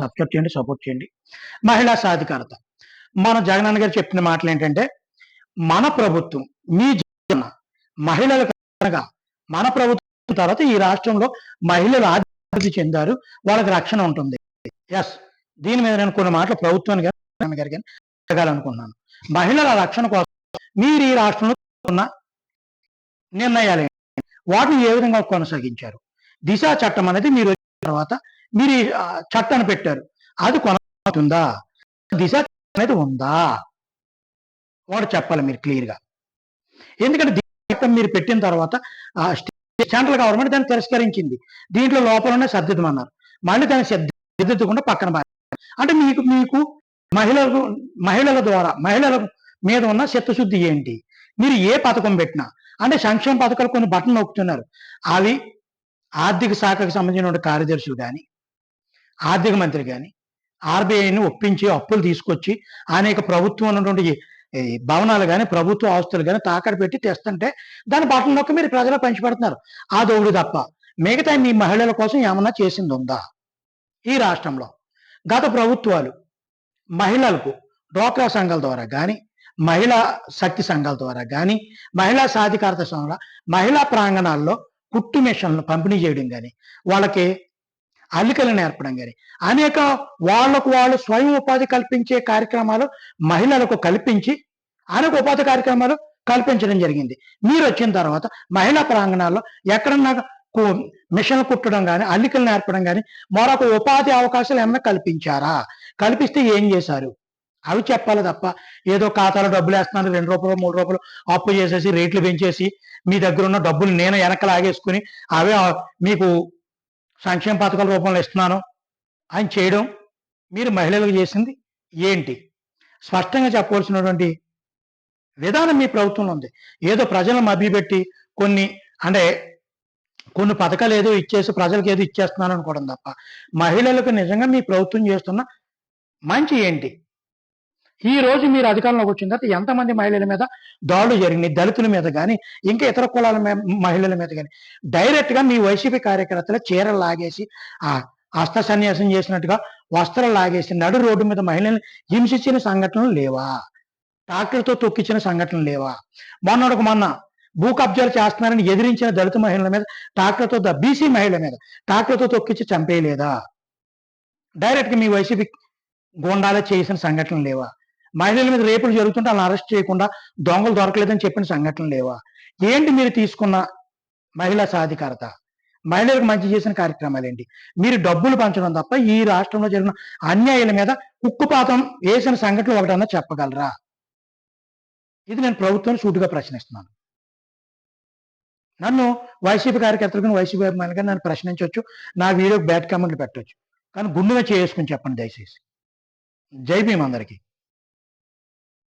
Subscribe చేయండి support చేయండి. మహిళా సాధికారత. మన జగనన్న గారు చెప్పిన మాటలు ఏంటంటే మన ప్రభుత్వం మీ జగన్ మహిళలకు అనగా మన ప్రభుత్వం తర్వాత ఈ రాష్ట్రంలో మహిళలు అభివృద్ధి చెందారు వాళ్ళకి రక్షణ ఉంటుంది. ఎస్ దీని మీద నేను కొన్ని మాటలు ప్రభుత్వాన్ని కానీ గారికి కానీ అడగాలనుకుంటున్నాను మహిళల రక్షణ కోసం మీరు ఈ రాష్ట్రంలో ఉన్న నిర్ణయాలు వాటిని ఏ విధంగా కొనసాగించారు? దిశ చట్టం అనేది మీరు వచ్చిన తర్వాత మీరు చట్టాన్ని పెట్టారు. అది కొనసాగుతుందా? దిశ అనేది ఉందా? వాడు చెప్పాలి మీరు క్లియర్గా ఎందుకంటే చట్టం మీరు పెట్టిన తర్వాత ఆ స్టే- సెంట్రల్ గవర్నమెంట్ దాన్ని తిరస్కరించింది. దీంట్లో లోపలనే సర్దిద్దమన్నారు. మళ్ళీ దాన్ని సర్దిద్దకుండా పక్కన అంటే మీకు మీకు మహిళలకు మహిళల ద్వారా మహిళల మీద ఉన్న చిత్తశుద్ధి ఏంటి? మీరు ఏ పథకం పెట్టినా అంటే సంక్షేమ పథకాలు కొన్ని బట్టలు నొక్కుతున్నారు. అవి ఆర్థిక శాఖకు సంబంధించిన కార్యదర్శులు కానీ ఆర్థిక మంత్రి కానీ ఆర్బీఐని ఒప్పించి అప్పులు తీసుకొచ్చి అనేక ప్రభుత్వం ఉన్నటువంటి భవనాలు కానీ ప్రభుత్వ ఆస్తులు కానీ తాకడ పెట్టి తెస్తుంటే దాని బట్టలు నొక్క మీరు ప్రజలు పంచిపెడుతున్నారు ఆ దౌడు తప్ప మిగతా మీ మహిళల కోసం ఏమన్నా చేసింది ఉందా ఈ రాష్ట్రంలో గత ప్రభుత్వాలు మహిళలకు డ్వాక్రా సంఘాల ద్వారా కానీ మహిళా శక్తి సంఘాల ద్వారా కానీ మహిళా సాధికారత సంఘాల మహిళా ప్రాంగణాల్లో కుట్టు మిషన్లు పంపిణీ చేయడం కానీ వాళ్ళకి అల్లికలు నేర్పడం కానీ అనేక వాళ్ళకు వాళ్ళు స్వయం ఉపాధి కల్పించే కార్యక్రమాలు మహిళలకు కల్పించి అనేక ఉపాధి కార్యక్రమాలు కల్పించడం జరిగింది. మీరు వచ్చిన తర్వాత మహిళా ప్రాంగణాల్లో ఎక్కడన్నా మిషన్ మిషన్లు కుట్టడం కానీ అల్లికలు నేర్పడం కానీ మరొక ఉపాధి అవకాశాలు ఏమైనా కల్పించారా? కల్పిస్తే ఏం చేశారు? అవి చెప్పాలి తప్ప ఏదో ఖాతాలో డబ్బులు వేస్తున్నాను రెండు రూపాయలు మూడు రూపాయలు అప్పు చేసేసి రేట్లు పెంచేసి మీ దగ్గర ఉన్న డబ్బులు నేను వెనక లాగేసుకుని అవే మీకు సంక్షేమ పథకాల రూపంలో ఇస్తున్నాను. అని చేయడం మీరు మహిళలకు చేసింది ఏంటి? స్పష్టంగా చెప్పవలసినటువంటి విధానం మీ ప్రభుత్వంలో ఉంది. ఏదో ప్రజలను మభ్యపెట్టి కొన్ని అంటే కొన్ని పథకాలు ఏదో ఇచ్చేసి ప్రజలకు ఏదో ఇచ్చేస్తున్నాను అనుకోవడం తప్ప మహిళలకు నిజంగా మీ ప్రభుత్వం చేస్తున్న మంచి ఏంటి? ఈ రోజు మీరు అధికారంలోకి వచ్చిన తర్వాత ఎంతమంది మహిళల మీద దాడులు జరిగినాయి దళితుల మీద కానీ ఇంకా ఇతర కులాల మహిళల మీద కానీ డైరెక్ట్గా మీ వైసీపీ కార్యకర్తలు చీరలు లాగేసి ఆ హస్త సన్యాసం చేసినట్టుగా వస్త్రాలు లాగేసి నడు రోడ్డు మీద మహిళల్ని హింసించిన సంఘటనలు లేవా? ట్రాక్టర్తో తొక్కించిన సంఘటనలు లేవా? మొన్నటికి మొన్న భూ కబ్జాలు చేస్తున్నారని ఎదిరించిన దళిత మహిళల మీద ట్రాక్టర్తో ద- బీసీ మహిళల మీద ట్రాక్టర్తో తొక్కించి చంపేయలేదా? డైరెక్ట్గా మీ వైసీపీ గుండాలే చేసిన సంఘటనలు లేవా? మహిళల మీద రేపులు జరుగుతుంటే వాళ్ళని అరెస్ట్ చేయకుండా దొంగలు దొరకలేదని చెప్పిన సంఘటనలు లేవా? ఏంటి మీరు తీసుకున్న మహిళా సాధికారత? మహిళలకు మంచి చేసిన కార్యక్రమాలు ఏంటి? మీరు డబ్బులు పంచడం తప్ప ఈ రాష్ట్రంలో జరిగిన అన్యాయాల మీద ఉక్కుపాతం వేసిన సంఘటనలు ఒకటన్నా చెప్పగలరా? ఇది నేను ప్రభుత్వాన్ని సూటిగా ప్రశ్నిస్తున్నాను. నన్ను వైసీపీ కార్యకర్తలకు వైసీపీ అభిమానులుగా నన్ను ప్రశ్నించవచ్చు నా వీడియోకి బ్యాడ్ కామెంట్లు పెట్టవచ్చు కానీ గుండెగా చేసుకుని చెప్పండి దయచేసి. జై భీమ్ అందరికీ.